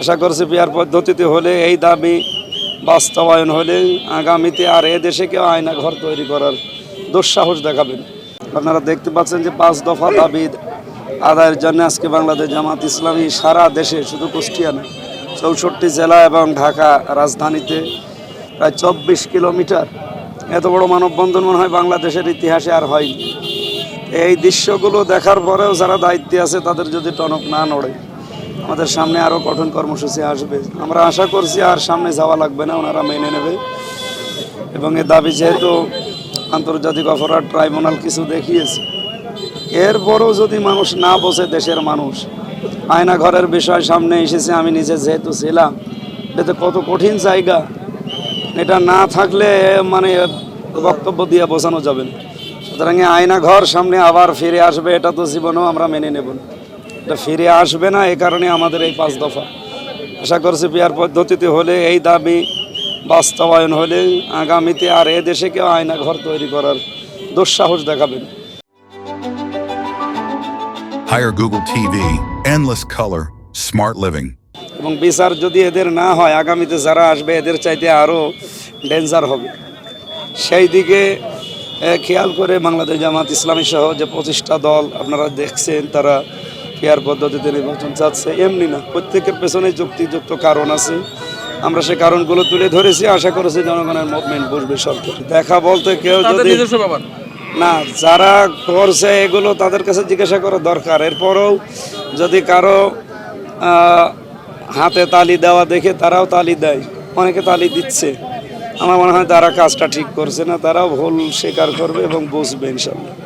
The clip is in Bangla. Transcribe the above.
আশা করছি পিয়ার পদ্ধতিতে হলে এই দাবি বাস্তবায়ন হলে আগামীতে আর এ দেশে কেউ আয়না ঘর তৈরি করার দুঃসাহস দেখাবেন। আপনারা দেখতে পাচ্ছেন যে পাঁচ দফা দাবি আদায়ের জন্য আজকে বাংলাদেশ জামাত ইসলামী সারা দেশে, শুধু কুষ্টিয়া না, চৌষট্টি জেলা এবং ঢাকা রাজধানীতে প্রায় চব্বিশ কিলোমিটার এত বড় মানববন্ধন মনে হয় বাংলাদেশের ইতিহাসে আর হয়নি। এই দৃশ্যগুলো দেখার পরেও যারা দায়িত্বে আছে তাদের যদি টনক না নড়ে আমাদের সামনে আরও কঠোর কর্মসূচি আসবে। আমরা আশা করছি আর সামনে যাওয়া লাগবে না, ওনারা মেনে নেবে। এবং এ দাবি যেহেতু আন্তর্জাতিক অপরাধ ট্রাইব্যুনাল কিছু দেখিয়েছে, এরপরও যদি মানুষ না বোঝে দেশের মানুষ, আয়না ঘরের বিষয় সামনে এসেছে, আমি নিজে যেহেতু ছিলাম, এতে কত কঠিন জায়গা, এটা না থাকলে মানে বক্তব্য দিয়ে বোঝানো যাবে না। সুতরাং আয়না ঘর সামনে আবার ফিরে আসবে, এটা তো জীবনেও আমরা মেনে নেব না। এটা ফিরে আসবে না এ কারণে আমাদের এই পাঁচ দফা। আশা করছি পিয়ার পদ্ধতিতে হলে এই দাবি বাস্তবায়ন হলে আগামীতে আর এ দেশে কেউ আয়না ঘর তৈরি করার দুঃসাহস দেখাবেন। Hire Google TV, endless color, smart living. এবং বিচার যদি এদের না হয় আগামীতে যারা আসবে এদের চাইতে আরও ডেঞ্জার হবে। সেই দিকে খেয়াল করে বাংলাদেশ জামাত ইসলামী সহ যে পঁচিশটা দল আপনারা দেখছেন তারা ফেয়ার পদ্ধতিতে নির্বাচন চাচ্ছে এমনি না। প্রত্যেকের পেছনে যুক্তিযুক্ত কারণ আছে। আমরা সে কারণগুলো তুলে ধরেছি আশা করেছি জনগণের মুভমেন্ট বুঝবে সরকার। দেখা বলতে কেউ যদি না যারা করছে এগুলো তাদের কাছে জিজ্ঞাসা করা দরকার। এরপরেও যদি কারও হাতে তালি দেওয়া দেখে তারাও তালি দেয়। অনেকে তালি দিচ্ছে। আমার মনে হয় তারা কাজটা ঠিক করছে না তারাও ভুল স্বীকার করবে এবং বুঝবে ইনশাল্লাহ।